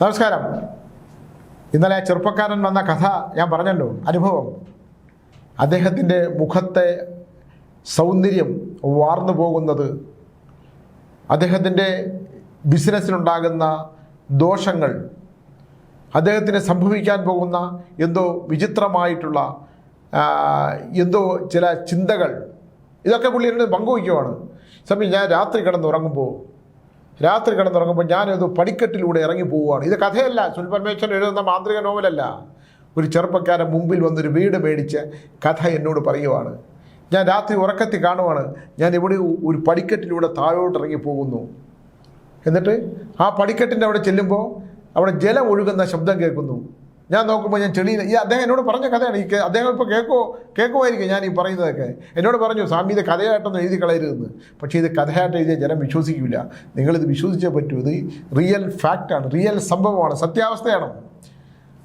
നമസ്കാരം. ഇന്നലെ ചെറുപ്പക്കാരൻ വന്ന കഥ ഞാൻ പറഞ്ഞല്ലോ അനുഭവം. അദ്ദേഹത്തിന്റെ മുഖത്തെ സൗന്ദര്യം വാർന്നു പോകുന്നത് അദ്ദേഹത്തിന്റെ ബിസിനസ്സിനുണ്ടാകുന്ന ദോഷങ്ങൾ അദ്ദേഹത്തിന് സംഭവിക്കാൻ പോകുന്ന എന്തോ വിചിത്രമായിട്ടുള്ള എന്തോ ചില ചിന്തകൾ ഇതൊക്കെ പുള്ളി എന്നോട് പങ്കുവയ്ക്കുവാണ്. സമയം ഞാൻ രാത്രി കിടന്നുറങ്ങുമ്പോൾ രാത്രി കിടന്നുറങ്ങുമ്പോൾ ഞാനത് പടിക്കെട്ടിലൂടെ ഇറങ്ങി പോവുകയാണ്. ഇത് കഥയല്ല. സുൽപരമേശ്വരൻ എഴുതുന്ന മാന്ത്രിക നോവലല്ല. ഒരു ചെറുപ്പക്കാരൻ മുമ്പിൽ വന്നൊരു വീട് മേടിച്ച് കഥ എന്നോട് പറയുവാണ്. ഞാൻ രാത്രി ഉറക്കത്തി കാണുവാണ്. ഞാൻ ഇവിടെ ഒരു പടിക്കെട്ടിലൂടെ താഴോട്ട് ഇറങ്ങി പോകുന്നു. എന്നിട്ട് ആ പടിക്കെട്ടിന്റെ അവിടെ ചെല്ലുമ്പോൾ അവിടെ ജലം ഒഴുകുന്ന ശബ്ദം കേൾക്കുന്നു. ഞാൻ നോക്കുമ്പോൾ ഞാൻ ചെളിയിൽ ഈ അദ്ദേഹം എന്നോട് പറഞ്ഞ കഥയാണ് ഈ അദ്ദേഹം ഇപ്പോൾ കേൾക്കോ കേൾക്കുമായിരിക്കും ഞാൻ ഈ പറയുന്നതൊക്കെ. എന്നോട് പറഞ്ഞു സ്വാമി ഇത് കഥയായിട്ടൊന്നും എഴുതി കളയരുതെന്ന്. പക്ഷേ ഇത് കഥയായിട്ട് എഴുതിയ ജനം വിശ്വസിക്കില്ല നിങ്ങളിത് വിശ്വസിച്ചേ പറ്റൂ. ഇത് റിയൽ ഫാക്റ്റാണ് റിയൽ സംഭവമാണ്. സത്യാവസ്ഥയാണ്.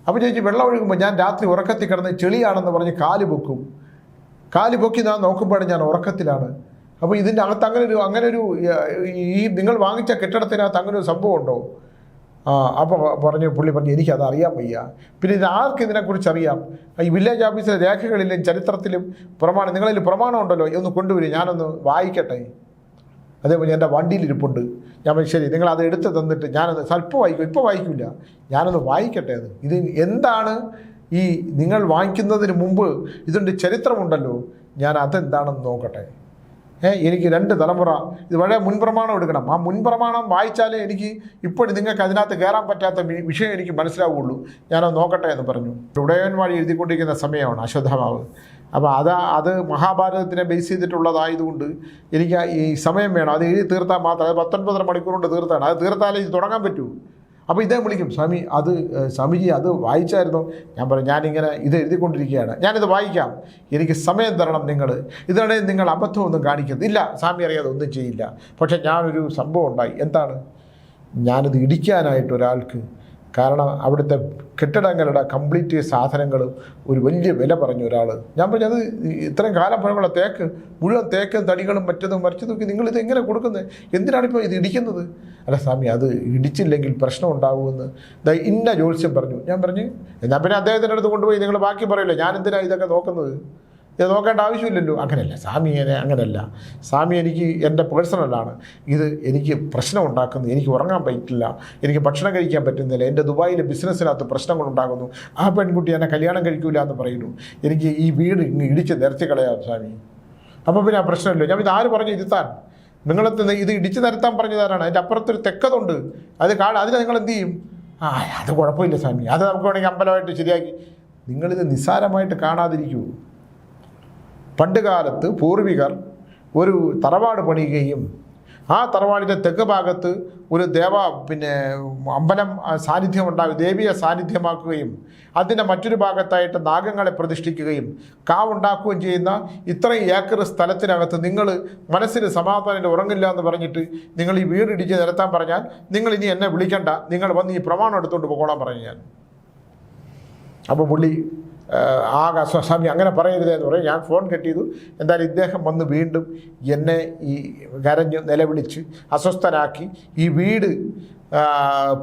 അപ്പോൾ ചോദിച്ചു വെള്ളം ഒഴുകുമ്പോൾ ഞാൻ രാത്രി ഉറക്കത്തിൽ കിടന്ന് ചെളിയാണെന്ന് പറഞ്ഞ് കാൽ പൊക്കും. കാൽ പൊക്കി ഞാൻ നോക്കുമ്പോഴാണ് ഞാൻ ഉറക്കത്തിലാണ്. അപ്പോൾ ഇതിന്റെ അകത്ത് അങ്ങനെ ഒരു അങ്ങനെ ഒരു ഈ നിങ്ങൾ വാങ്ങിച്ച കെട്ടിടത്തിനകത്ത് അങ്ങനെ ഒരു സംഭവം ഉണ്ടോ? അപ്പോൾ പറഞ്ഞു പുള്ളി പറഞ്ഞു എനിക്കത് അറിയാൻ വയ്യ. പിന്നെ ഇത് ആർക്ക് ഇതിനെക്കുറിച്ച് അറിയാം ഈ വില്ലേജ് ഓഫീസിലെ രേഖകളിലും ചരിത്രത്തിലും പ്രമാണം നിങ്ങളിൽ പ്രമാണം ഉണ്ടല്ലോ ഒന്ന് കൊണ്ടുവരും ഞാനൊന്ന് വായിക്കട്ടെ. അതേപോലെ എന്റെ വണ്ടിയിലിരിപ്പുണ്ട്. ഞാൻ ശരി നിങ്ങൾ അത് എടുത്ത് തന്നിട്ട് ഞാനത് സ്വല്പം വായിക്കും ഇപ്പോൾ വായിക്കില്ല ഞാനൊന്ന് വായിക്കട്ടെ അത്. ഇത് എന്താണ് ഈ നിങ്ങൾ വാങ്ങിക്കുന്നതിന് മുമ്പ് ഇതിന്റെ ചരിത്രമുണ്ടല്ലോ ഞാൻ അതെന്താണെന്ന് നോക്കട്ടെ. എനിക്ക് രണ്ട് തലമുറ. ഇത് വളരെ മുൻപ്രമാണം എടുക്കണം. ആ മുൻപ്രമാണം വായിച്ചാലേ എനിക്ക് ഇപ്പോൾ നിങ്ങൾക്ക് അതിനകത്ത് കയറാൻ പറ്റാത്ത വിഷയം എനിക്ക് മനസ്സിലാവുള്ളൂ. ഞാനത് നോക്കട്ടെ എന്ന് പറഞ്ഞു. ഉടയന്മാരി എഴുതിക്കൊണ്ടിരിക്കുന്ന സമയമാണ് അശ്വത്ഥമാവ്. അപ്പോൾ അത് അത് മഹാഭാരതത്തിനെ ബേസ് ചെയ്തിട്ടുള്ളതായതുകൊണ്ട് എനിക്ക് ഈ സമയം വേണം. അത് എഴുതി തീർത്താൽ മാത്രം അത് പത്തൊൻപതര മണിക്കൂർ കൊണ്ട് തീർത്താണ് അത് തീർത്താലേ ഇത് തുടങ്ങാൻ പറ്റൂ. അപ്പോൾ ഇദ്ദേഹം വിളിക്കും സ്വാമി അത് സ്വാമിജി അത് വായിച്ചായിരുന്നു? ഞാൻ പറയും ഞാനിങ്ങനെ ഇത് എഴുതിക്കൊണ്ടിരിക്കുകയാണ്. ഞാനിത് വായിക്കാം. എനിക്ക് സമയം തരണം നിങ്ങൾ ഇതിനിടയിൽ നിങ്ങൾ അബദ്ധമൊന്നും കാണിക്കരുത്. ഇല്ല സ്വാമി അറിയാതെ ഒന്നും ചെയ്യില്ല. പക്ഷേ ഞാനൊരു സംഭവം ഉണ്ടായി. എന്താണ്? ഞാനിത് ഇടിക്കാനായിട്ട് ഒരാൾക്ക് കാരണം അവിടുത്തെ കെട്ടിടങ്ങളുടെ കംപ്ലീറ്റ് സാധനങ്ങളും ഒരു വലിയ വില പറഞ്ഞു ഒരാൾ. ഞാൻ പറഞ്ഞു അത് ഇത്രയും കാലം പഴമുള്ള തേക്ക് മുഴുവൻ തേക്കും തടികളും മറ്റതും മറിച്ചതും ഒക്കെ നിങ്ങളിത് എങ്ങനെ കൊടുക്കുന്നത് എന്തിനാണ് ഇപ്പോൾ ഇത് ഇടിക്കുന്നത്? അല്ല സ്വാമി അത് ഇടിച്ചില്ലെങ്കിൽ പ്രശ്നം ഉണ്ടാകുമെന്ന് ഇന്ന ജോത്സ്യം പറഞ്ഞു. ഞാൻ പറഞ്ഞു എന്നാൽ പിന്നെ അദ്ദേഹത്തിന്റെ അടുത്ത് കൊണ്ടുപോയി നിങ്ങൾ ബാക്കി പറയില്ല ഞാൻ എന്തിനാണ് ഇതൊക്കെ നോക്കുന്നത്? ഇത് നോക്കേണ്ട ആവശ്യമില്ലല്ലോ. അങ്ങനെയല്ല. സ്വാമി അങ്ങനെയല്ല. സ്വാമി എനിക്ക് എന്റെ പേഴ്സണലാണ്. ഇത് എനിക്ക് പ്രശ്നം ഉണ്ടാക്കുന്നു എനിക്ക് ഉറങ്ങാൻ പറ്റില്ല. എനിക്ക് ഭക്ഷണം കഴിക്കാൻ പറ്റുന്നില്ല. എന്റെ ദുബായിലെ ബിസിനസ്സിനകത്ത് പ്രശ്നങ്ങളുണ്ടാകുന്നു. ആ പെൺകുട്ടി എന്നെ കല്യാണം കഴിക്കൂല എന്ന് പറയുന്നു. എനിക്ക് ഈ വീട് ഇങ്ങ് ഇടിച്ച് നിരത്തി കളയാം സ്വാമി. അപ്പോൾ പിന്നെ ആ പ്രശ്നമില്ല. ഞാൻ ഇത് ആര് പറഞ്ഞു? ഇരുത്താൻ നിങ്ങളെ ഇത് ഇടിച്ച് നിരത്താൻ പറഞ്ഞതാരാണ്? അതിന്റെ അപ്പുറത്തൊരു തെക്കതുണ്ട്. അത് കാണാൻ അതിനെ നിങ്ങൾ എന്ത് ചെയ്യും? ആ അത് കുഴപ്പമില്ല സ്വാമി. അത് നമുക്ക് വേണമെങ്കിൽ അമ്പലമായിട്ട് ശരിയാക്കി. നിങ്ങളിത് നിസ്സാരമായിട്ട് കാണാതിരിക്കൂ. പണ്ട് കാലത്ത് പൂർവികർ ഒരു തറവാട് പണിയുകയും ആ തറവാടിന്റെ തെക്ക് ഭാഗത്ത് ഒരു ദേവ പിന്നെ അമ്പലം സാന്നിധ്യം ഉണ്ടാകും ദേവിയെ സാന്നിധ്യമാക്കുകയും അതിന്റെ മറ്റൊരു ഭാഗത്തായിട്ട് നാഗങ്ങളെ പ്രതിഷ്ഠിക്കുകയും കാവുണ്ടാക്കുകയും ചെയ്യുന്ന ഇത്രയും ഏക്കർ സ്ഥലത്തിനകത്ത് നിങ്ങൾ മനസ്സിന് സമാധാനം ഉറങ്ങില്ല എന്ന് പറഞ്ഞിട്ട് നിങ്ങൾ ഈ വീട് ഇടിച്ച് നിരത്താൻ പറഞ്ഞാൽ നിങ്ങൾ ഇനി എന്നെ വിളിക്കണ്ട. നിങ്ങൾ വന്ന് ഈ പ്രമാണം എടുത്തുകൊണ്ട് പോകോളാൻ പറഞ്ഞു ഞാൻ. അപ്പോൾ പുള്ളി ആകെ സ്വാമി അങ്ങനെ പറയരുത് എന്ന് പറയും. ഞാൻ ഫോൺ കെട്ടിയതു എന്തായാലും ഇദ്ദേഹം വന്ന് വീണ്ടും എന്നെ ഈ കരഞ്ഞ് നിലവിളിച്ച് അസ്വസ്ഥനാക്കി ഈ വീട്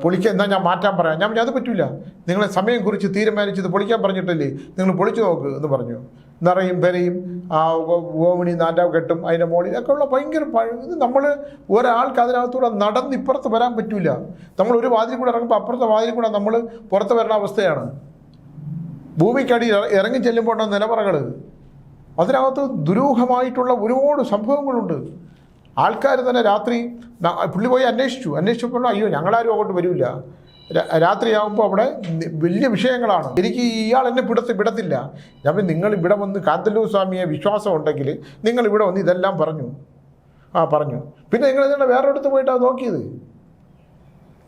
പൊളിക്കാൻ എന്നാൽ ഞാൻ മാറ്റാൻ പറയാം. ഞാൻ അത് പറ്റില്ല നിങ്ങളെ സമയം കുറിച്ച് തീരുമാനിച്ചത് പൊളിക്കാൻ പറഞ്ഞിട്ടല്ലേ നിങ്ങൾ പൊളിച്ചു നോക്ക് എന്ന് പറഞ്ഞു. നിറയും പെരയും ആ ഓമിണി നാറ്റാവ് കെട്ടും അതിന്റെ മോളിൽ ഒക്കെ ഉള്ള ഭയങ്കര ഇത് നമ്മൾ ഒരാൾക്ക് അതിനകത്തൂടെ നടന്ന് ഇപ്പുറത്ത് വരാൻ പറ്റില്ല നമ്മൾ ഒരു വാതിൽ കൂടെ ഇറങ്ങുമ്പോൾ അപ്പുറത്തെ വാതിൽ കൂടെ നമ്മൾ പുറത്ത് വരണ അവസ്ഥയാണ്. ഭൂമിക്കടി ഇറങ്ങി ചെല്ലുമ്പോൾ നിലപറകൾ അതിനകത്ത് ദുരൂഹമായിട്ടുള്ള ഒരുപാട് സംഭവങ്ങളുണ്ട്. ആൾക്കാർ തന്നെ രാത്രി പുള്ളി പോയി അന്വേഷിച്ചു. അന്വേഷിച്ചപ്പോൾ അയ്യോ ഞങ്ങളാരും അങ്ങോട്ട് വരില്ല രാത്രിയാകുമ്പോൾ അവിടെ വലിയ വിഷയങ്ങളാണ്. എനിക്ക് ഇയാൾ എന്നെ പിടത്തി വിടത്തില്ല. ഞാൻ നിങ്ങൾ ഇവിടെ വന്ന് കാന്തല്ലൂർ സ്വാമിയെ വിശ്വാസം ഉണ്ടെങ്കിൽ നിങ്ങൾ ഇവിടെ വന്ന് ഇതെല്ലാം പറഞ്ഞു. ആ പറഞ്ഞു. പിന്നെ നിങ്ങൾ ഇതിനെ വേറൊരിടത്ത് പോയിട്ടാണ് നോക്കിയത്?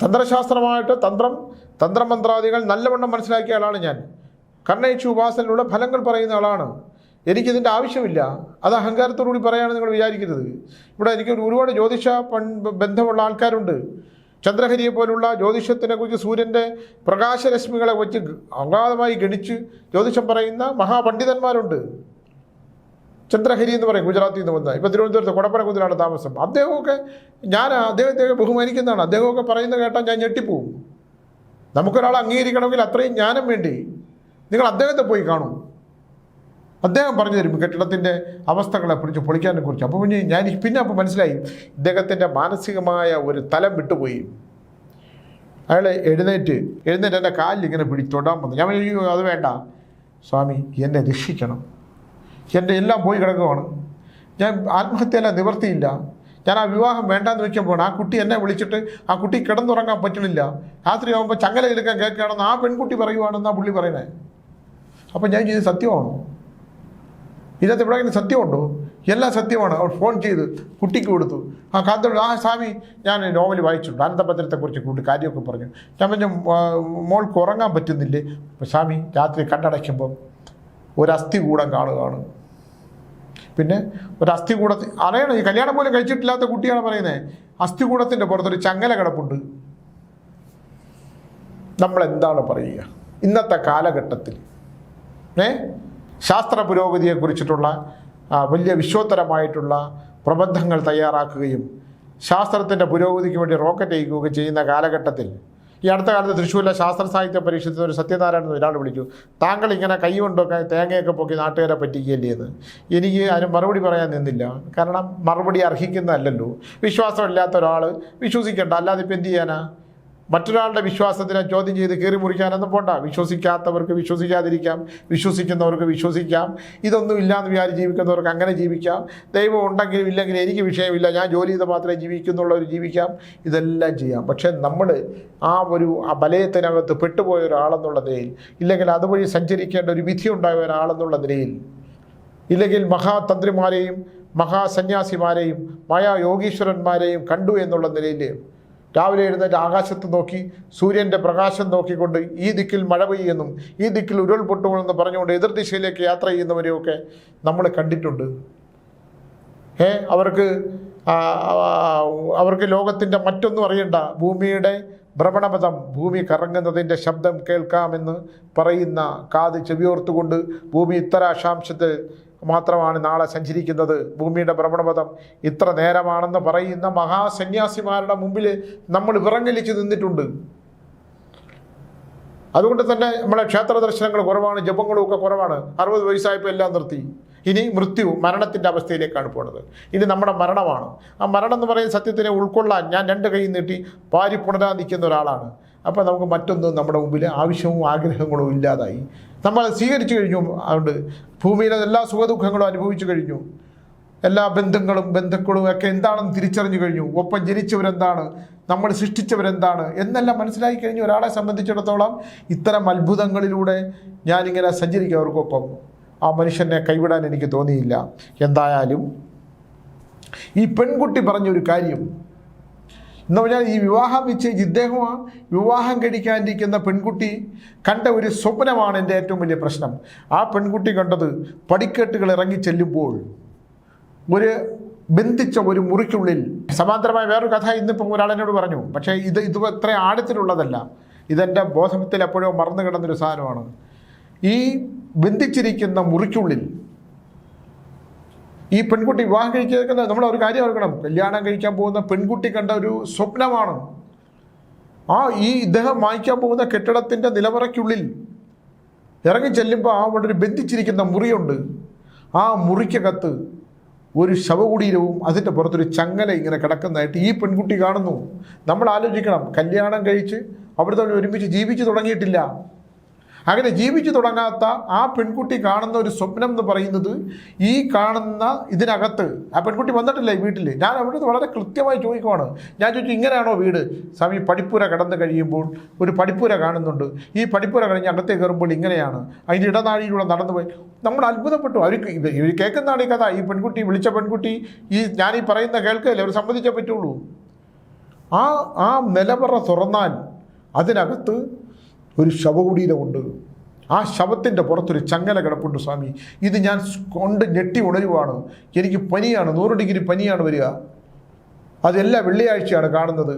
തന്ത്രശാസ്ത്രമായിട്ട് തന്ത്രം തന്ത്രമന്ത്രാദികൾ നല്ലവണ്ണം മനസ്സിലാക്കിയ ആളാണ് ഞാൻ. കർണയിച്ചു ഉപാസനയിലൂടെ ഫലങ്ങൾ പറയുന്ന ആളാണ്. എനിക്കിതിന്റെ ആവശ്യമില്ല. അത് അഹങ്കാരത്തോടുകൂടി പറയുകയാണ് നിങ്ങൾ വിചാരിക്കരുത് ഇവിടെ എനിക്ക് ഒരുപാട് ജ്യോതിഷ ബന്ധമുള്ള ആൾക്കാരുണ്ട്. ചന്ദ്രഹരിയെ പോലുള്ള ജ്യോതിഷത്തിനെ കുറിച്ച് സൂര്യന്റെ പ്രകാശരശ്മികളെ വെച്ച് അഗാധമായി ഗണിച്ച് ജ്യോതിഷം പറയുന്ന മഹാപണ്ഡിതന്മാരുണ്ട്. ചന്ദ്രഹരി എന്ന് പറയും ഗുജറാത്തിൽ നിന്ന് വന്ന. ഇപ്പോൾ തിരുവനന്തപുരത്ത് കൊടപ്പനക്കുന്നിലാണ് താമസം. അദ്ദേഹമൊക്കെ ഞാൻ അദ്ദേഹത്തെ ബഹുമാനിക്കുന്നതാണ്. അദ്ദേഹമൊക്കെ പറയുന്നത് കേട്ടാൽ ഞാൻ ഞെട്ടിപ്പോവും. നമുക്കൊരാൾ അംഗീകരിക്കണമെങ്കിൽ അത്രയും ജ്ഞാനം വേണ്ടി? നിങ്ങൾ അദ്ദേഹത്തെ പോയി കാണൂ. അദ്ദേഹം പറഞ്ഞു തരും കെട്ടിടത്തിന്റെ അവസ്ഥകളെ കുറിച്ച് പൊളിക്കാനെ കുറിച്ച്. അപ്പോൾ പിന്നെ ഞാൻ പിന്നെ അപ്പോൾ മനസ്സിലായി ഇദ്ദേഹത്തിന്റെ മാനസികമായ ഒരു തലം വിട്ടുപോയി. അയാൾ എഴുന്നേറ്റ് എഴുന്നേറ്റ് എന്റെ കാലിൽ ഇങ്ങനെ പിടി തൊടാൻ വന്നു ഞാൻ അത് വേണ്ട. സ്വാമി എന്നെ രക്ഷിക്കണം. എന്റെ എല്ലാം പോയി കിടക്കുവാണ്. ഞാൻ ആത്മഹത്യയല്ല നിവർത്തിയില്ല. ഞാൻ ആ വിവാഹം വേണ്ടാന്ന് വെക്കുമ്പോൾ ആ കുട്ടി എന്നെ വിളിച്ചിട്ട് ആ കുട്ടി കിടന്നുറങ്ങാൻ പറ്റണില്ല രാത്രി ആകുമ്പോൾ ചങ്ങല എടുക്കാൻ കേൾക്കുകയാണെന്ന് ആ പെൺകുട്ടി പറയുവാണെന്നാണ് പുള്ളി പറയുന്നത് അപ്പം ഞാൻ ചെയ്ത് സത്യമാണോ. ഇതിനകത്ത് എവിടെയെങ്കിലും സത്യമുണ്ടോ? എല്ലാം സത്യമാണ്. അവർ ഫോൺ ചെയ്ത് കുട്ടിക്ക് കൊടുത്തു. ആ കാന്തോട് ആ സ്വാമി ഞാൻ നോവൽ വായിച്ചിട്ടുണ്ട്. അനന്തഭദ്രത്തെക്കുറിച്ച് കൂട്ടി കാര്യമൊക്കെ പറഞ്ഞു. ഞാൻ പറഞ്ഞു "ആ, മോൾക്ക് ഉറങ്ങാൻ പറ്റുന്നില്ലേ? അപ്പോൾ സ്വാമി രാത്രി കണ്ടടയ്ക്കുമ്പം ഒരു അസ്ഥികൂടം കാണുകയാണ്. പിന്നെ ഒരു അസ്ഥികൂടത്തിൽ അറിയണം? ഈ കല്യാണം പോലും കഴിച്ചിട്ടില്ലാത്ത കുട്ടിയാണ് പറയുന്നത് അസ്ഥികൂടത്തിന്റെ പുറത്തൊരു ചങ്ങല കിടപ്പുണ്ട്. നമ്മൾ എന്താണ് പറയുക? ഇന്നത്തെ കാലഘട്ടത്തിൽ ഏ? ശാസ്ത്ര പുരോഗതിയെക്കുറിച്ചിട്ടുള്ള കുറിച്ചിട്ടുള്ള വലിയ വിശ്വോത്തരമായിട്ടുള്ള പ്രബന്ധങ്ങൾ തയ്യാറാക്കുകയും ശാസ്ത്രത്തിന്റെ പുരോഗതിക്ക് വേണ്ടി റോക്കറ്റ് അയക്കുകയൊക്കെ ചെയ്യുന്ന കാലഘട്ടത്തിൽ ഈ അടുത്ത കാലത്ത് തൃശ്ശൂരിലെ ശാസ്ത്ര സാഹിത്യ പരീക്ഷത്തിൽ ഒരു സത്യനാരായണൻ ഒരാൾ വിളിച്ചു. താങ്കൾ ഇങ്ങനെ കൈ കൊണ്ടൊക്കെ തേങ്ങയൊക്കെ പൊക്കി നാട്ടുകാരെ പറ്റിക്കുകയല്ലേ എന്ന് എനിക്ക് അതിന് മറുപടി പറയാൻ നിന്നില്ല. കാരണം മറുപടി അർഹിക്കുന്നതല്ലല്ലോ. വിശ്വാസമില്ലാത്ത ഒരാൾ വിശ്വസിക്കേണ്ട. അല്ലാതെ ഇപ്പം എന്ത് ചെയ്യാനാ? മറ്റൊരാളുടെ വിശ്വാസത്തിനെ ചോദ്യം ചെയ്ത് കീറി മുറിക്കാനൊന്നും പോണ്ട. വിശ്വസിക്കാത്തവർക്ക് വിശ്വസിക്കാതിരിക്കാം. വിശ്വസിക്കുന്നവർക്ക് വിശ്വസിക്കാം. ഇതൊന്നും ഇല്ലാന്ന് വിചാരിച്ച് ജീവിക്കുന്നവർക്ക് അങ്ങനെ ജീവിക്കാം. ദൈവം ഉണ്ടെങ്കിലും ഇല്ലെങ്കിലും എനിക്ക് വിഷയമില്ല. ഞാൻ ജോലി ചെയ്ത് മാത്രമേ ജീവിക്കുന്നുള്ളവർ ജീവിക്കാം. ഇതെല്ലാം ചെയ്യാം. പക്ഷേ നമ്മൾ ആ ഒരു ആ വലയത്തിനകത്ത് പെട്ടുപോയ ഒരാളെന്നുള്ള നിലയിൽ ഇല്ലെങ്കിൽ അതുവഴി സഞ്ചരിക്കേണ്ട ഒരു വിധി ഉണ്ടായ ഒരാളെന്നുള്ള നിലയിൽ ഇല്ലെങ്കിൽ മഹാതന്ത്രിമാരെയും മഹാസന്യാസിമാരെയും മായായോഗീശ്വരന്മാരെയും കണ്ടു എന്നുള്ള നിലയിൽ രാവിലെ എഴുന്നേറ്റ് ആകാശത്ത് നോക്കി സൂര്യന്റെ പ്രകാശം നോക്കിക്കൊണ്ട് ഈ ദിക്കിൽ മഴ പെയ്യുമെന്നും ഈ ദിക്കിൽ ഉരുൾപൊട്ടുമെന്ന് പറഞ്ഞുകൊണ്ട് എതിർ ദിശയിലേക്ക് യാത്ര ചെയ്യുന്നവരെയൊക്കെ നമ്മൾ കണ്ടിട്ടുണ്ട്. ഏ അവർക്ക് അവർക്ക് ലോകത്തിന്റെ മറ്റൊന്നും അറിയണ്ട. ഭൂമിയുടെ ഭ്രമണപഥം ഭൂമി കറങ്ങുന്നതിന്റെ ശബ്ദം കേൾക്കാമെന്ന് പറയുന്ന കാത് ചെവിയോർത്തുകൊണ്ട് ഭൂമി ഇത്ര അക്ഷാംശത്തിൽ മാത്രമാണ് നാളെ സഞ്ചരിക്കുന്നത്. ഭൂമിയുടെ ഭ്രമണപഥം ഇത്ര നേരമാണെന്ന് പറയുന്ന മഹാസന്യാസിമാരുടെ മുമ്പിൽ നമ്മൾ വിറങ്ങലിച്ച് നിന്നിട്ടുണ്ട്. അതുകൊണ്ട് തന്നെ നമ്മളെ ക്ഷേത്ര ദർശനങ്ങൾ കുറവാണ് ജപങ്ങളും ഒക്കെ കുറവാണ്. അറുപത് വയസ്സായപ്പോൾ എല്ലാം നിർത്തി. ഇനി മൃത്യു മരണത്തിന്റെ അവസ്ഥയിലേക്കാണ് പോണത്. ഇനി നമ്മുടെ മരണമാണ്. ആ മരണം എന്ന് പറയുന്ന സത്യത്തിനെ ഉൾക്കൊള്ളാൻ ഞാൻ രണ്ട് കൈ നീട്ടി പാരി പുണരാൻ നിൽക്കുന്ന ഒരാളാണ്. അപ്പോൾ നമുക്ക് മറ്റൊന്നും നമ്മുടെ മുമ്പിൽ ആവശ്യവും ആഗ്രഹങ്ങളും ഇല്ലാതായി. നമ്മൾ സ്വീകരിച്ചു കഴിഞ്ഞു. അതുകൊണ്ട് ഭൂമിയിലെ എല്ലാ സുഖദുഃഖങ്ങളും അനുഭവിച്ചു കഴിഞ്ഞു. എല്ലാ ബന്ധങ്ങളും ബന്ധുക്കളും ഒക്കെ എന്താണെന്ന് തിരിച്ചറിഞ്ഞു കഴിഞ്ഞു. ഒപ്പം ജനിച്ചവരെന്താണ്? നമ്മൾ സൃഷ്ടിച്ചവരെന്താണ്? എന്നെല്ലാം മനസ്സിലാക്കി കഴിഞ്ഞു. ഒരാളെ സംബന്ധിച്ചിടത്തോളം ഇത്തരം അത്ഭുതങ്ങളിലൂടെ ഞാനിങ്ങനെ സഞ്ചരിക്കും അവർക്കൊപ്പം ആ മനുഷ്യനെ കൈവിടാൻ എനിക്ക് തോന്നിയില്ല. എന്തായാലും ഈ പെൺകുട്ടി പറഞ്ഞൊരു കാര്യം എന്ന് പറഞ്ഞാൽ ഈ വിവാഹം നിശ്ചയിച്ച് ഇദ്ദേഹം ആ വിവാഹം കഴിക്കാനിരിക്കുന്ന പെൺകുട്ടി കണ്ട ഒരു സ്വപ്നമാണ് എന്റെ ഏറ്റവും വലിയ പ്രശ്നം. ആ പെൺകുട്ടി കണ്ടത് പടിക്കെട്ടുകൾ ഇറങ്ങി ചെല്ലുമ്പോൾ ഒരു ബന്ധിച്ച ഒരു മുറിക്കുള്ളിൽ സമാന്തരമായ വേറൊരു കഥ ഇന്നിപ്പം ഒരാളെന്നോട് പറഞ്ഞു. പക്ഷേ ഇത് ഇത് ഇത്ര ആഴത്തിലുള്ളതല്ല. ഇതെന്റെ ബോധത്തിൽ എപ്പോഴോ മറന്നു കിടന്നൊരു സാധനമാണ്. ഈ ബന്ധിച്ചിരിക്കുന്ന മുറിക്കുള്ളിൽ ഈ പെൺകുട്ടി വിവാഹം കഴിക്കുന്നത് നമ്മൾ ഒരു കാര്യം ഓർക്കണം. കല്യാണം കഴിക്കാൻ പോകുന്ന പെൺകുട്ടി കണ്ട ഒരു സ്വപ്നമാണ്. ആ ഈ ഇദ്ദേഹം വാങ്ങിക്കാൻ പോകുന്ന കെട്ടിടത്തിന്റെ നിലവറയ്ക്കുള്ളിൽ ഇറങ്ങി ചെല്ലുമ്പോൾ അവിടെ ഒരു ബന്ധിച്ചിരിക്കുന്ന മുറിയുണ്ട്. ആ മുറിക്കകത്ത് ഒരു ശവകുടീരവും അതിന്റെ പുറത്തൊരു ചങ്ങല ഇങ്ങനെ കിടക്കുന്നതായിട്ട് ഈ പെൺകുട്ടി കാണുന്നു. നമ്മൾ ആലോചിക്കണം. കല്യാണം കഴിച്ച് അവിടുത്തെ ഒരുമിച്ച് ജീവിച്ചു തുടങ്ങിയിട്ടില്ല. അങ്ങനെ ജീവിച്ചു തുടങ്ങാത്ത ആ പെൺകുട്ടി കാണുന്ന ഒരു സ്വപ്നം എന്ന് പറയുന്നത് ഈ കാണുന്ന ഇതിനകത്ത്. ആ പെൺകുട്ടി വന്നിട്ടില്ല വീട്ടിൽ ഞാൻ അവിടുന്ന് വളരെ കൃത്യമായി ചോദിക്കുവാണ്. ഞാൻ ചോദിച്ചു ഇങ്ങനെയാണോ വീട്? സ്വാമി പടിപ്പുര കടന്നു കഴിയുമ്പോൾ ഒരു പടിപ്പുര കാണുന്നുണ്ട്. ഈ പടിപ്പുര കഴിഞ്ഞ് അകത്തേ കയറുമ്പോൾ ഇങ്ങനെയാണ്. അതിന്റെ ഇടനാഴിയിലൂടെ നടന്നു പോയി. നമ്മൾ അത്ഭുതപ്പെട്ടു. ഇത് ഇവർ കേൾക്കുന്നതാണ് ഈ കഥ. ഈ പെൺകുട്ടി വിളിച്ച പെൺകുട്ടി ഈ ഞാൻ ഈ പറയുന്ന കേൾക്കല്ലേ? അവർ സമ്മതിച്ചേ പറ്റുള്ളൂ. ആ ആ നിലവറ തുറന്നാൽ അതിനകത്ത് ഒരു ശവകുടീരമുണ്ട് ആ ശവത്തിന്റെ പുറത്തൊരു ചങ്ങല കിടപ്പുണ്ട് സ്വാമി. ഇത് ഞാൻ കൊണ്ട് ഞെട്ടി ഉണരുവാണ്. എനിക്ക് പനിയാണ് നൂറ് ഡിഗ്രി പനിയാണ് വരിക. അതെല്ലാ വെള്ളിയാഴ്ചയാണ് കാണുന്നത്.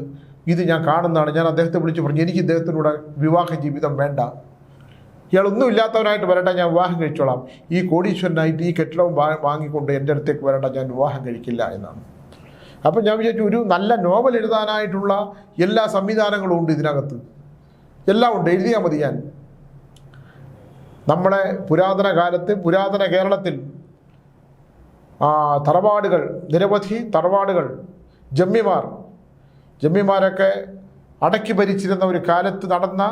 ഇത് ഞാൻ കാണുന്നതാണ്. ഞാൻ അദ്ദേഹത്തെ വിളിച്ചു പറഞ്ഞു എനിക്ക് ഇദ്ദേഹത്തിനൂടെ വിവാഹ ജീവിതം വേണ്ട. ഇയാളൊന്നും ഇല്ലാത്തവനായിട്ട് വരട്ടെ ഞാൻ വിവാഹം കഴിച്ചോളാം. ഈ കോടീശ്വരനായിട്ട് ഈ കെട്ടിടവും വാങ്ങിക്കൊണ്ട് എന്റെ അടുത്തേക്ക് വരണ്ട ഞാൻ വിവാഹം കഴിക്കില്ല എന്നാണ്. അപ്പം ഞാൻ വിചാരിച്ചു ഒരു നല്ല നോവൽ എഴുതാനായിട്ടുള്ള എല്ലാ സംവിധാനങ്ങളും ഉണ്ട് ഇതിനകത്ത്. എല്ലാം ഉണ്ട്. എഴുതിയാൽ മതി ഞാൻ. നമ്മളെ പുരാതന കാലത്ത് പുരാതന കേരളത്തിൽ തറവാടുകൾ നിരവധി തറവാടുകൾ ജമ്മിമാർ ജമ്മിമാരൊക്കെ അടക്കി ഭരിച്ചിരുന്ന ഒരു കാലത്ത് നടന്ന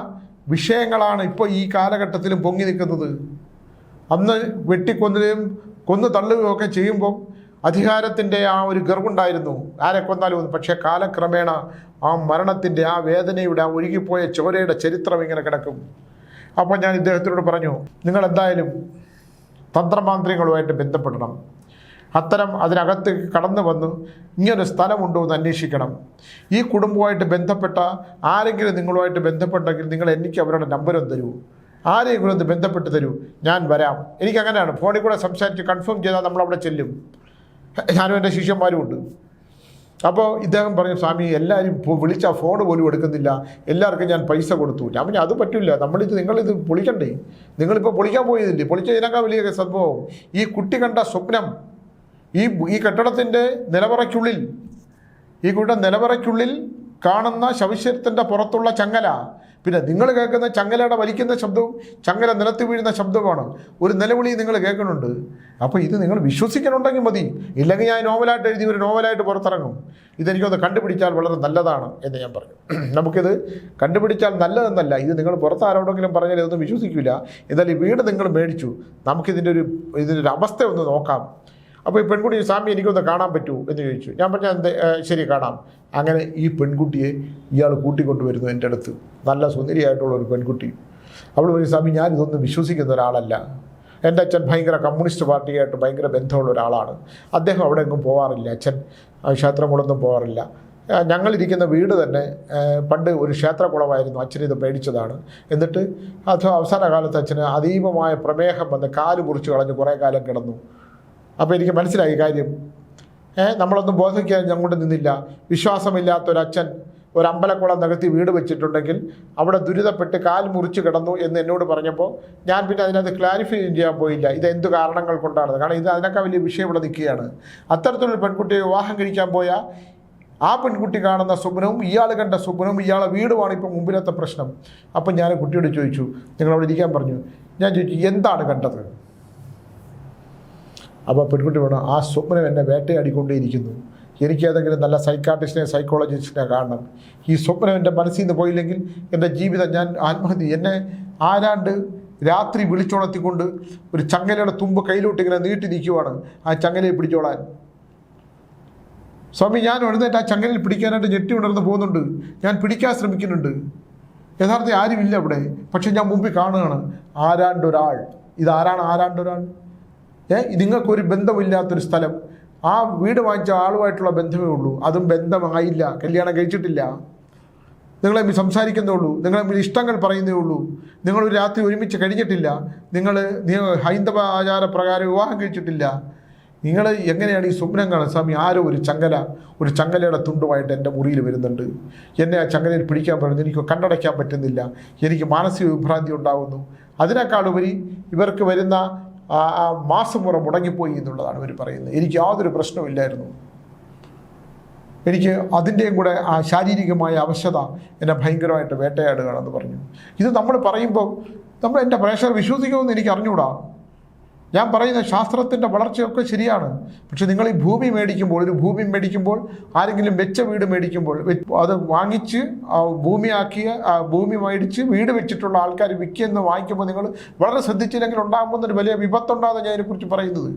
വിഷയങ്ങളാണ് ഇപ്പോൾ ഈ കാലഘട്ടത്തിലും പൊങ്ങി നിൽക്കുന്നത്. അന്ന് വെട്ടിക്കൊന്നുകയും കൊന്നു തള്ളുകയും ഒക്കെ ചെയ്യുമ്പോൾ അധികാരത്തിന്റെ ആ ഒരു ഗർവുണ്ടായിരുന്നു. ആരെ കൊന്നാലും പക്ഷേ കാലക്രമേണ ആ മരണത്തിന്റെ ആ വേദനയുടെ ആ ഒഴുകിപ്പോയ ചോരയുടെ ചരിത്രം ഇങ്ങനെ കിടക്കും. അപ്പോൾ ഞാൻ ഇദ്ദേഹത്തിനോട് പറഞ്ഞു നിങ്ങൾ എന്തായാലും തന്ത്രമാന്ത്രികളുമായിട്ട് ബന്ധപ്പെടണം. അത്തരം അതിനകത്ത് കടന്നു വന്ന് ഇങ്ങനൊരു സ്ഥലമുണ്ടോ എന്ന് അന്വേഷിക്കണം. ഈ കുടുംബവുമായിട്ട് ബന്ധപ്പെട്ട ആരെങ്കിലും നിങ്ങളുമായിട്ട് ബന്ധപ്പെട്ടെങ്കിൽ നിങ്ങൾ എനിക്ക് അവരുടെ നമ്പരും തരൂ. ആരെങ്കിലും ഒന്ന് ബന്ധപ്പെട്ട് തരൂ. ഞാൻ വരാം. എനിക്കങ്ങനെയാണ്. ഫോണിൽ കൂടെ സംസാരിച്ച് കൺഫേം ചെയ്താൽ നമ്മളവിടെ ചെല്ലും. ഞാനും എന്റെ ശിഷ്യന്മാരും ഉണ്ട്. അപ്പോൾ ഇദ്ദേഹം പറഞ്ഞു സ്വാമി എല്ലാവരും വിളിച്ചാൽ ഫോൺ പോലും എടുക്കുന്നില്ല. എല്ലാവർക്കും ഞാൻ പൈസ കൊടുത്തു. ഞാൻ പറഞ്ഞു അത് പറ്റില്ല നമ്മളിത് നിങ്ങളിത് പൊളിക്കണ്ടേ? നിങ്ങളിപ്പോൾ പൊളിക്കാൻ പോയതില്ലേ? പൊളിച്ചതിനേക്കാൾ വലിയ സംഭവം. ഈ കുട്ടി കണ്ട സ്വപ്നം ഈ ഈ കെട്ടിടത്തിന്റെ നിലവറയ്ക്കുള്ളിൽ ഈ കൂട്ടം നിലവറയ്ക്കുള്ളിൽ കാണുന്ന ശവിശരത്തിന്റെ പുറത്തുള്ള ചങ്ങല പിന്നെ നിങ്ങൾ കേൾക്കുന്ന ചങ്ങലയുടെ വലിക്കുന്ന ശബ്ദവും ചങ്ങല നിലത്ത് വീഴുന്ന ശബ്ദവുമാണ്. ഒരു നിലവിളി നിങ്ങൾ കേൾക്കുന്നുണ്ട്. അപ്പോൾ ഇത് നിങ്ങൾ വിശ്വസിക്കണുണ്ടെങ്കിൽ മതി. ഇല്ലെങ്കിൽ ഞാൻ നോവലായിട്ട് എഴുതി ഒരു നോവലായിട്ട് പുറത്തിറങ്ങും. ഇതെനിക്കൊന്ന് കണ്ടുപിടിച്ചാൽ വളരെ നല്ലതാണ് എന്ന് ഞാൻ പറഞ്ഞു. നമുക്കിത് കണ്ടുപിടിച്ചാൽ നല്ലതെന്നല്ല. ഇത് നിങ്ങൾ പുറത്ത് ആരോടെങ്കിലും പറഞ്ഞാൽ ഇതൊന്നും വിശ്വസിക്കില്ല എന്നാൽ ഈ വീട് നിങ്ങൾ മേടിച്ചു. നമുക്കിതിന്റെ ഒരു ഇതിന്റെ ഒരു അവസ്ഥ ഒന്ന് നോക്കാം. അപ്പോൾ ഈ പെൺകുട്ടി സ്വാമി എനിക്കൊന്ന് കാണാൻ പറ്റൂ? എന്ന് ചോദിച്ചു. ഞാൻ പറഞ്ഞു എന്ത്? ശരി കാണാം. അങ്ങനെ ഈ പെൺകുട്ടിയെ ഇയാൾ കൂട്ടിക്കൊണ്ടുവരുന്നു എന്റെ അടുത്ത്. നല്ല സുന്ദരിയായിട്ടുള്ള ഒരു പെൺകുട്ടി. അവൾ പറഞ്ഞു സ്വാമി ഞാൻ ഇതൊന്നും വിശ്വസിക്കുന്ന ഒരാളല്ല. എന്റെ അച്ഛൻ ഭയങ്കര കമ്മ്യൂണിസ്റ്റ് പാർട്ടിയായിട്ട് ഭയങ്കര ബന്ധമുള്ള ഒരാളാണ്. അദ്ദേഹം അവിടെ എങ്ങും പോകാറില്ല അച്ഛൻ ക്ഷേത്രങ്ങളൊന്നും പോകാറില്ല ഞങ്ങളിരിക്കുന്ന വീട് തന്നെ പണ്ട് ഒരു ക്ഷേത്രകുളമായിരുന്നു. അച്ഛൻ ഇത് പേടിച്ചതാണ്. എന്നിട്ട് അത് അവസാന കാലത്ത് അച്ഛന് അതീവമായ പ്രമേഹം വന്ന് കാൽ മുറിച്ച് കളഞ്ഞ് കുറേ കാലം കിടന്നു. അപ്പോൾ എനിക്ക് മനസ്സിലായി കാര്യം. നമ്മളൊന്നും ബോധിക്കാൻ ഞങ്ങളുടെ നിന്നില്ല. വിശ്വാസമില്ലാത്തൊരച്ഛൻ ഒരു അമ്പലക്കുളം നികത്തി വീട് വെച്ചിട്ടുണ്ടെങ്കിൽ അവിടെ ദുരിതപ്പെട്ട് കാൽ മുറിച്ച് കിടന്നു എന്ന് എന്നോട് പറഞ്ഞപ്പോൾ ഞാൻ പിന്നെ അതിനകത്ത് ക്ലാരിഫൈ ചെയ്യാൻ പോയില്ല. ഇത് എന്ത് കാരണങ്ങൾ കൊണ്ടാണ് കാരണം ഇത് അതിനേക്കാൾ വലിയ വിഷയം ഇവിടെ നിൽക്കുകയാണ്. അത്തരത്തിലൊരു പെൺകുട്ടിയെ വിവാഹം കഴിക്കാൻ പോയ ആ പെൺകുട്ടി കാണുന്ന സ്വപ്നവും ഇയാൾ കണ്ട സ്വപ്നവും ഇയാളെ വീടുമാണ് ഇപ്പോൾ മുമ്പിലത്തെ പ്രശ്നം. അപ്പം ഞാൻ കുട്ടിയോട് ചോദിച്ചു നിങ്ങളവിടെ ഇരിക്കാൻ പറഞ്ഞു? ഞാൻ ചോദിച്ചു എന്താണ് കണ്ടത്? അപ്പോൾ പെൺകുട്ടി പറഞ്ഞു ആ സ്വപ്നം എന്നെ വേട്ടയാടിക്കൊണ്ടേയിരിക്കുന്നു. എനിക്ക് ഏതെങ്കിലും നല്ല സൈക്കാട്രിസ്റ്റിനെ സൈക്കോളജിസ്റ്റിനെ കാണണം. ഈ സ്വപ്നം എന്റെ മനസ്സിൽ നിന്ന് പോയില്ലെങ്കിൽ എന്റെ ജീവിതം ഞാൻ ആത്മഹത്യ എന്നെ ആരാണ്ട് രാത്രി വിളിച്ചുണർത്തിക്കൊണ്ട് ഒരു ചങ്ങലയുടെ തുമ്പ് കയ്യിലോട്ട് ഇങ്ങനെ നീട്ടി നിൽക്കുവാണ് ആ ചങ്ങലയെ പിടിച്ചോളാൻ. സ്വാമി ഞാൻ എഴുന്നേറ്റ് ആ ചങ്ങലയിൽ പിടിക്കാനായിട്ട് ഞെട്ടി ഉണർന്ന് പോകുന്നുണ്ട്. ഞാൻ പിടിക്കാൻ ശ്രമിക്കുന്നുണ്ട്. യഥാർത്ഥം ആരുമില്ല അവിടെ. പക്ഷെ ഞാൻ മുമ്പിൽ കാണുകയാണ്. ആരാണ്ടൊരാൾ. ഇതാരാണ് ആരാണ്ടൊരാൾ? ഏ? നിങ്ങൾക്കൊരു ബന്ധമില്ലാത്തൊരു സ്ഥലം. ആ വീട് വാങ്ങിച്ച ആളുമായിട്ടുള്ള ബന്ധമേ ഉള്ളൂ. അതും ബന്ധമായില്ല. കല്യാണം കഴിച്ചിട്ടില്ല. നിങ്ങളെ സംസാരിക്കുന്നേ ഉള്ളൂ. നിങ്ങളെ ഇഷ്ടങ്ങൾ പറയുന്നേ ഉള്ളൂ. നിങ്ങൾ ഒരു രാത്രി ഒരുമിച്ച് കഴിഞ്ഞിട്ടില്ല. നിങ്ങൾ ഹൈന്ദവ ആചാരപ്രകാരം വിവാഹം കഴിച്ചിട്ടില്ല. നിങ്ങൾ എങ്ങനെയാണ് ഈ സ്വപ്നം കാണാൻ? സ്വാമി ആരോ ഒരു ചങ്ങല ഒരു ചങ്ങലയുടെ തുണ്ടുമായിട്ട് എന്റെ മുറിയിൽ വരുന്നുണ്ട്. എന്നെ ആ ചങ്ങലയിൽ പിടിക്കാൻ പറ്റുന്നു എനിക്ക് കണ്ടടയ്ക്കാൻ പറ്റുന്നില്ല. എനിക്ക് മാനസിക വിഭ്രാന്തി ഉണ്ടാകുന്നു അതിനേക്കാളുപരി ഇവർക്ക് വരുന്ന ആ മാസമുറ മുടങ്ങിപ്പോയി എന്നുള്ളതാണ് ഇവർ പറയുന്നത്. എനിക്ക് യാതൊരു പ്രശ്നമില്ലായിരുന്നു എനിക്ക് അതിന്റെയും കൂടെ ആ ശാരീരികമായ അവശത എന്നെ ഭയങ്കരമായിട്ട് വേട്ടയാടുകയാണെന്ന് പറഞ്ഞു. ഇത് നമ്മൾ പറയുമ്പോൾ നമ്മൾ എന്റെ പ്രേക്ഷകർ വിശ്വസിക്കുമെന്ന് എനിക്ക് അറിഞ്ഞുകൂടാ. ഞാൻ പറയുന്ന ശാസ്ത്രത്തിന്റെ വളർച്ചയൊക്കെ ശരിയാണ്. പക്ഷെ നിങ്ങൾ ഈ ഭൂമി മേടിക്കുമ്പോൾ ഒരു ഭൂമി മേടിക്കുമ്പോൾ ആരെങ്കിലും വെച്ച വീട് മേടിക്കുമ്പോൾ അത് വാങ്ങിച്ച് ഭൂമിയാക്കിയ ഭൂമി മേടിച്ച് വീട് വെച്ചിട്ടുള്ള ആൾക്കാർ വിൽക്കുന്ന വാങ്ങിക്കുമ്പോൾ നിങ്ങൾ വളരെ ശ്രദ്ധിച്ചില്ലെങ്കിൽ ഉണ്ടാകുമ്പോൾ ഒരു വലിയ വിപത്തുണ്ടാകുന്ന ഞാൻ ഇതിനെക്കുറിച്ച് പറയുന്നത്.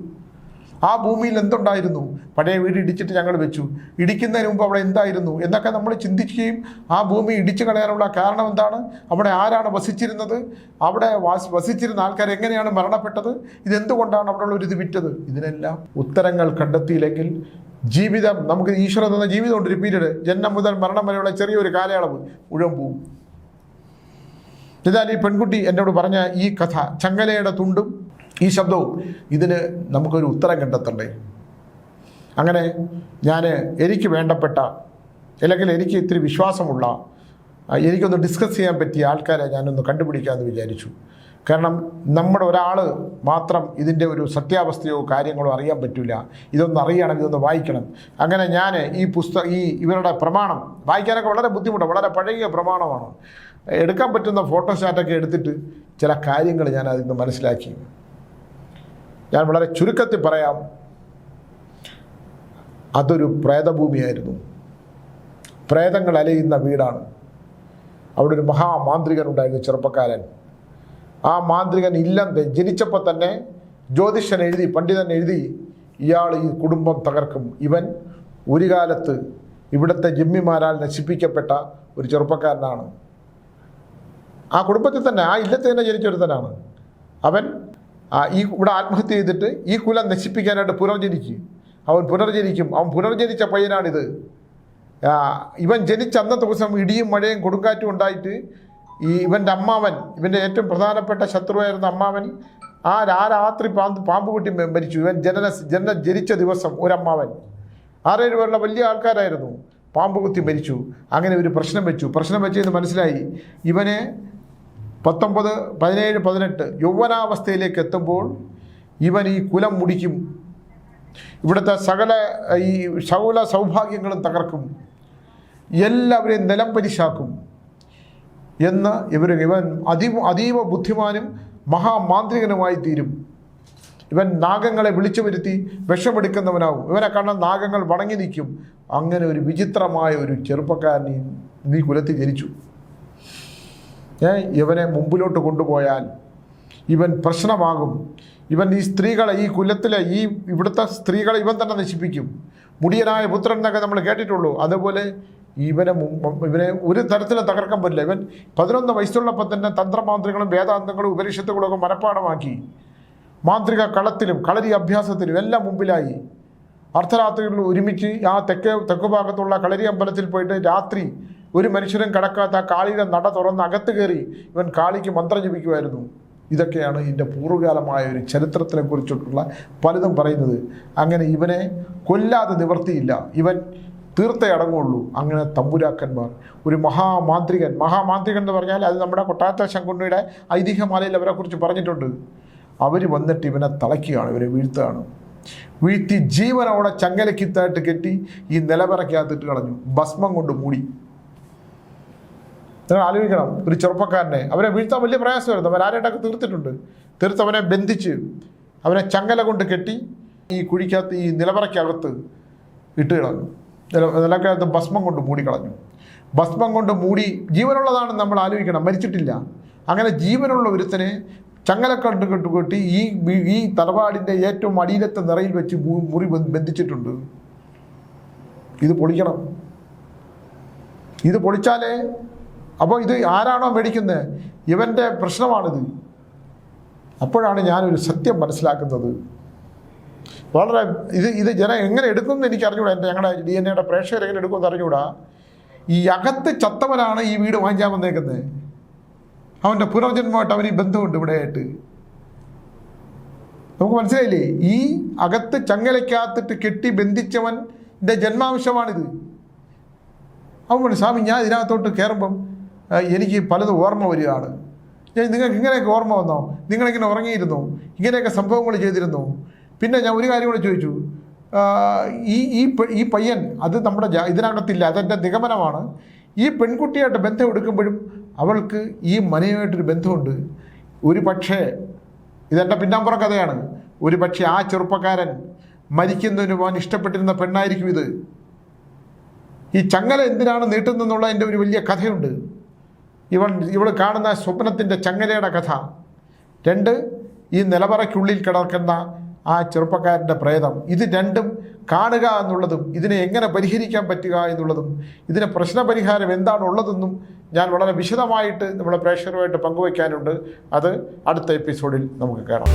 ആ ഭൂമിയിൽ എന്തുണ്ടായിരുന്നു? പഴയ വീട് ഇടിച്ചിട്ട് ഞങ്ങൾ വെച്ചു. ഇടിക്കുന്നതിന് മുമ്പ് അവിടെ എന്തായിരുന്നു? എന്നൊക്കെ നമ്മൾ ചിന്തിക്കുകയും ആ ഭൂമി ഇടിച്ചു കളയാനുള്ള കാരണം എന്താണ്? അവിടെ ആരാണ് വസിച്ചിരുന്നത്? അവിടെ വാസ് വസിച്ചിരുന്ന ആൾക്കാർ എങ്ങനെയാണ് മരണപ്പെട്ടത്? ഇതെന്തുകൊണ്ടാണ് അവിടെയുള്ള ഒരു ഇത് വിറ്റത്? ഇതിനെല്ലാം ഉത്തരങ്ങൾ കണ്ടെത്തിയില്ലെങ്കിൽ ജീവിതം നമുക്ക് ഈശ്വരൻ തന്ന ജീവിതമുണ്ട് ഒരു പീരീഡ് ജന്മം മുതൽ മരണം വരെയുള്ള ചെറിയൊരു കാലയളവ് മുഴുവൻ പോവും. എന്നാൽ ഈ പെൺകുട്ടി എന്നോട് പറഞ്ഞ ഈ കഥ ചങ്ങലയുടെ തുണ്ടും ഈ ശബ്ദവും ഇതിന് നമുക്കൊരു ഉത്തരം കണ്ടെത്തണ്ടേ? അങ്ങനെ ഞാൻ എനിക്ക് വേണ്ടപ്പെട്ട അല്ലെങ്കിൽ എനിക്ക് ഇത്തിരി വിശ്വാസമുള്ള എനിക്കൊന്ന് ഡിസ്കസ് ചെയ്യാൻ പറ്റിയ ആൾക്കാരെ ഞാനൊന്ന് കണ്ടുപിടിക്കാമെന്ന് വിചാരിച്ചു. കാരണം നമ്മുടെ ഒരാൾ മാത്രം ഇതിന്റെ ഒരു സത്യാവസ്ഥയോ കാര്യങ്ങളോ അറിയാൻ പറ്റില്ല ഇതൊന്ന് അറിയണം ഇതൊന്ന് വായിക്കണം. അങ്ങനെ ഞാൻ ഈ പുസ്തകം ഈ ഇവരുടെ പ്രമാണം വായിക്കാനൊക്കെ വളരെ ബുദ്ധിമുട്ടാണ് വളരെ പഴകിയ പ്രമാണമാണ്. എടുക്കാൻ പറ്റുന്ന ഫോട്ടോസ്റ്റാറ്റൊക്കെ എടുത്തിട്ട് ചില കാര്യങ്ങൾ ഞാൻ അതിൽ നിന്ന് മനസ്സിലാക്കി. ഞാൻ വളരെ ചുരുക്കത്തിൽ പറയാം. അതൊരു പ്രേതഭൂമിയായിരുന്നു. പ്രേതങ്ങൾ അലയുന്ന വീടാണ്. അവിടെ ഒരു മഹാമാന്ത്രികൻ ഉണ്ടായിരുന്നു ചെറുപ്പക്കാരൻ. ആ മാന്ത്രികൻ ഇല്ലം ജനിച്ചപ്പോൾ തന്നെ ജ്യോതിഷൻ എഴുതി പണ്ഡിതൻ എഴുതി ഇയാൾ ഈ കുടുംബം തകർക്കും. ഇവൻ ഒരു കാലത്ത് ഇവിടുത്തെ ജിമ്മിമാരാൽ നശിപ്പിക്കപ്പെട്ട ഒരു ചെറുപ്പക്കാരനാണ്. ആ കുടുംബത്തിൽ തന്നെ ആ ഇല്ലത്തിൽ തന്നെ ജനിച്ചൊരുത്തനാണ് അവൻ ഈ ഇവിടെ ആത്മഹത്യ ചെയ്തിട്ട് ഈ കുലം നശിപ്പിക്കാനായിട്ട് പുനർജനിക്കും. അവൻ പുനർജനിക്കും. അവൻ പുനർജനിച്ച പയ്യനാണിത്. ഇവൻ ജനിച്ച അന്നത്തെ ദിവസം ഇടിയും മഴയും കൊടുങ്കാറ്റും ഉണ്ടായിട്ട് ഈ ഇവന്റെ അമ്മാവൻ ഇവന്റെ ഏറ്റവും പ്രധാനപ്പെട്ട ശത്രുവായിരുന്ന അമ്മാവൻ ആ രാത്രി പാമ്പ് പാമ്പ് കുട്ടി മരിച്ചു. ഇവൻ ജനന ജനന ജനിച്ച ദിവസം ഒരമ്മാവൻ. ആറേഴ് പേരുള്ള വലിയ ആൾക്കാരായിരുന്നു. പാമ്പ് കുത്തി മരിച്ചു. അങ്ങനെ ഒരു പ്രശ്നം വെച്ചു. പ്രശ്നം വെച്ചെന്ന് മനസ്സിലായി. ഇവനെ പത്തൊമ്പത് പതിനേഴ് പതിനെട്ട് യൗവനാവസ്ഥയിലേക്ക് എത്തുമ്പോൾ ഇവൻ ഈ കുലം മുടിക്കും. ഇവിടുത്തെ സകല ഈ സകല സൗഭാഗ്യങ്ങളും തകർക്കും. എല്ലാവരെയും നിലം പരിശാക്കും എന്ന് ഇവർ ഇവൻ അതീവ അതീവ ബുദ്ധിമാനും മഹാമാന്ത്രികനുമായി തീരും. ഇവൻ നാഗങ്ങളെ വിളിച്ചു വരുത്തി വിഷമെടുക്കുന്നവനാവും. ഇവനെ കാണാൻ നാഗങ്ങൾ വണങ്ങി നിൽക്കും. അങ്ങനെ ഒരു വിചിത്രമായ ഒരു ചെറുപ്പക്കാരനെയും നീ കുലത്തിൽ ജനിച്ചു. ഇവനെ മുമ്പിലോട്ട് കൊണ്ടുപോയാൽ ഇവൻ പ്രശ്നമാകും. ഇവൻ ഈ സ്ത്രീകളെ ഈ കുലത്തിലെ ഈ ഇവിടുത്തെ സ്ത്രീകളെ ഇവൻ തന്നെ നശിപ്പിക്കും. മുടിയനായ പുത്രൻ എന്നൊക്കെ നമ്മൾ കേട്ടിട്ടുള്ളൂ. അതുപോലെ ഇവനെ ഇവനെ ഒരു തരത്തിലും തകർക്കാൻ പറ്റില്ല. ഇവൻ പതിനൊന്ന് വയസ്സുള്ളപ്പോൾ തന്നെ തന്ത്രമാന്ത്രികളും വേദാന്തങ്ങളും ഉപരിഷത്തുകളും ഒക്കെ മനഃപ്പാടമാക്കി മാന്ത്രിക കളത്തിലും കളരി അഭ്യാസത്തിലും എല്ലാം മുമ്പിലായി. അർദ്ധരാത്രികളിൽ ഒരുമിച്ച് ആ തെക്കേ തെക്കു ഭാഗത്തുള്ള കളരി അമ്പലത്തിൽ പോയിട്ട് രാത്രി ഒരു മനുഷ്യനും കടക്കാത്ത കാളിയുടെ നട തുറന്ന് അകത്ത് കയറി ഇവൻ കാളിക്ക് മന്ത്രം ജപിക്കുമായിരുന്നു. ഇതൊക്കെയാണ് ഇതിന്റെ പൂർവകാലമായ ഒരു ചരിത്രത്തിനെ കുറിച്ചിട്ടുള്ള പലതും പറയുന്നത്. അങ്ങനെ ഇവനെ കൊല്ലാതെ നിവർത്തിയില്ല. ഇവൻ തീർത്തേ അങ്ങനെ തമ്പുരാക്കന്മാർ ഒരു മഹാമാന്ത്രികൻ മഹാമാന്ത്രികൻ എന്ന് പറഞ്ഞാൽ അത് നമ്മുടെ കൊട്ടാരത്ത ശങ്കുണ്ണിയുടെ ഐതിഹ്യമാലയിൽ അവരെക്കുറിച്ച് പറഞ്ഞിട്ടുണ്ട്. അവർ വന്നിട്ട് ഇവനെ തളയ്ക്കുകയാണ് ഇവരെ വീഴ്ത്തുകയാണ്. വീഴ്ത്തി ജീവനോടെ ചങ്ങലക്കിത്തായിട്ട് കെട്ടി ഈ നിലവിറക്കകത്തിട്ട് കളഞ്ഞു. ഭസ്മം കൊണ്ട് മൂടി. നിങ്ങൾ ആലോചിക്കണം ഒരു ചെറുപ്പക്കാരനെ അവനെ വീഴ്ത്താൻ വലിയ പ്രയാസമായിരുന്നു. അവൻ ആരെയൊക്കെ തീർത്തിട്ടുണ്ട്? തീർത്ത് അവനെ ബന്ധിച്ച് അവനെ ചങ്ങല കൊണ്ട് കെട്ടി ഈ കുഴിക്കകത്ത് ഈ നിലവറയ്ക്കകത്ത് ഇട്ട് കളഞ്ഞു. നില നിലക്കകത്ത് ഭസ്മം കൊണ്ട് മൂടി കളഞ്ഞു. ഭസ്മം കൊണ്ട് മൂടി ജീവനുള്ളതാണ് നമ്മൾ ആലോചിക്കണം. മരിച്ചിട്ടില്ല. അങ്ങനെ ജീവനുള്ള ഒരുത്തനെ ചങ്ങലക്കണ്ട് കെട്ടുകെട്ടി ഈ ഈ തറവാടിന്റെ ഏറ്റവും അടിയിലത്തെ നിറയിൽ വെച്ച് മുറി ബന്ധിച്ചിട്ടുണ്ട്. ഇത് പൊളിക്കണം. ഇത് പൊളിച്ചാലേ അപ്പോൾ ഇത് ആരാണോ മേടിക്കുന്നത് ഇവന്റെ പ്രശ്നമാണിത്. അപ്പോഴാണ് ഞാനൊരു സത്യം മനസ്സിലാക്കുന്നത്. വളരെ ഇത് ഇത് ജനം എങ്ങനെ എടുക്കുമെന്ന് എനിക്ക് അറിഞ്ഞൂടാ എന്റെ ഞങ്ങളുടെ ഡി എൻ എയുടെ പ്രേക്ഷകർ എങ്ങനെ എടുക്കുമെന്ന് അറിഞ്ഞൂടാ. ഈ അകത്ത് ചത്തവനാണ് ഈ വീട് വാങ്ങിക്കാൻ വന്നേക്കുന്നത് അവന്റെ പുനർജന്മമായിട്ട് അവന് ഈ ബന്ധമുണ്ട് ഇവിടെയായിട്ട്. നമുക്ക് മനസ്സിലായില്ലേ? ഈ അകത്ത് ചങ്ങലയ്ക്കകത്തിട്ട് കെട്ടി ബന്ധിച്ചവന്റെ ജന്മാംശമാണിത്. അവൻ പറഞ്ഞു സ്വാമി ഞാൻ ഇതിനകത്തോട്ട് കയറുമ്പം എനിക്ക് പലതും ഓർമ്മ വരികയാണ്. ഞാൻ നിങ്ങൾക്ക് ഇങ്ങനെയൊക്കെ ഓർമ്മ വന്നോ? നിങ്ങളിങ്ങനെ ഉറങ്ങിയിരുന്നു? ഇങ്ങനെയൊക്കെ സംഭവങ്ങൾ ചെയ്തിരുന്നു? പിന്നെ ഞാൻ ഒരു കാര്യം കൂടെ ചോദിച്ചു. ഈ ഈ ഈ പയ്യൻ അത് നമ്മുടെ ഇതിനകത്തില്ല അതെന്റെ നിഗമനമാണ്. ഈ പെൺകുട്ടിയായിട്ട് ബന്ധം എടുക്കുമ്പോഴും അവൾക്ക് ഈ മനയുമായിട്ടൊരു ബന്ധമുണ്ട്. ഒരു പക്ഷേ ഇതെന്റെ പിന്നാമ്പുറം കഥയാണ്. ഒരു പക്ഷേ ആ ചെറുപ്പക്കാരൻ മരിക്കുന്നതിന് പോകാൻ ഇഷ്ടപ്പെട്ടിരുന്ന പെണ്ണായിരിക്കും ഇത്. ഈ ചങ്ങല എന്തിനാണ് നീട്ടുന്നതെന്നുള്ളതിന്റെ ഒരു വലിയ കഥയുണ്ട്. ഇവൻ ഇവൾ കാണുന്ന സ്വപ്നത്തിന്റെ ചങ്ങലയുടെ കഥ. രണ്ട് ഈ നിലവറയ്ക്കുള്ളിൽ കിടക്കുന്ന ആ ചെറുപ്പക്കാരന്റെ പ്രേതം. ഇത് രണ്ടും കാണുക എന്നുള്ളതും ഇതിനെ എങ്ങനെ പരിഹരിക്കാൻ പറ്റുക എന്നുള്ളതും ഇതിന് പ്രശ്നപരിഹാരം എന്താണ് ഉള്ളതെന്നും ഞാൻ വളരെ വിശദമായിട്ട് നമ്മുടെ പ്രേക്ഷകരുമായിട്ട് പങ്കുവയ്ക്കാനുണ്ട്. അത് അടുത്ത എപ്പിസോഡിൽ നമുക്ക് കാണാം